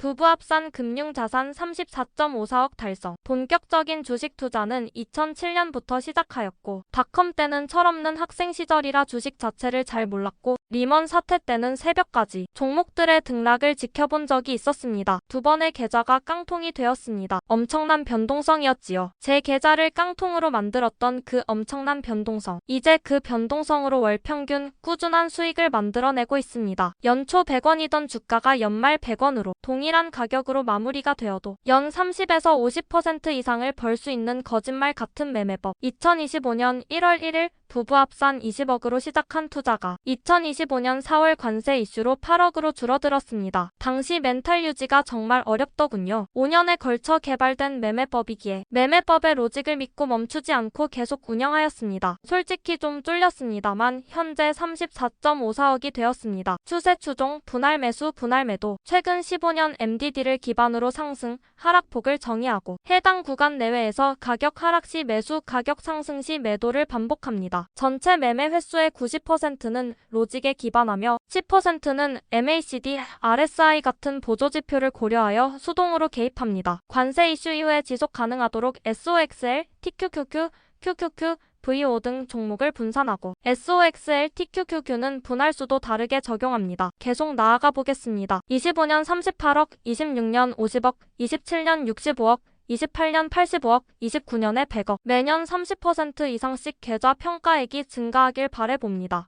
부부 합산 금융자산 34.54억 달성. 본격적인 주식 투자는 2007년부터 시작하였고 닷컴 때는 철없는 학생 시절이라 주식 자체를 잘 몰랐고 리먼 사태 때는 새벽까지 종목들의 등락을 지켜본 적이 있었습니다. 두 번의 계좌가 깡통이 되었습니다. 엄청난 변동성이었지요. 제 계좌를 깡통으로 만들었던 그 엄청난 변동성. 이제 그 변동성으로 월 평균 꾸준한 수익을 만들어내고 있습니다. 연초 100원이던 주가가 연말 100원으로 동일한 가격으로 마무리가 되어도 연 30에서 50% 이상을 벌 수 있는 거짓말 같은 매매법. 2025년 1월 1일 부부 합산 20억으로 시작한 투자가 2025년 4월 관세 이슈로 8억으로 줄어들었습니다. 당시 멘탈 유지가 정말 어렵더군요. 5년에 걸쳐 개발된 매매법이기에 매매법의 로직을 믿고 멈추지 않고 계속 운영하였습니다. 솔직히 좀 쫄렸습니다만 현재 34.54억이 되었습니다. 추세 추종, 분할 매수, 분할 매도, 최근 15년 MDD를 기반으로 상승, 하락폭을 정의하고 해당 구간 내외에서 가격 하락 시 매수, 가격 상승 시 매도를 반복합니다. 전체 매매 횟수의 90%는 로직에 기반하며 10%는 MACD, RSI 같은 보조지표를 고려하여 수동으로 개입합니다. 관세 이슈 이후에 지속 가능하도록 SOXL, TQQQ, QQQ, VO 등 종목을 분산하고 SOXL, TQQQ는 분할수도 다르게 적용합니다. 계속 나아가 보겠습니다. 25년 38억, 26년 50억, 27년 65억, 28년 85억, 29년에 100억, 매년 30% 이상씩 계좌 평가액이 증가하길 바래봅니다.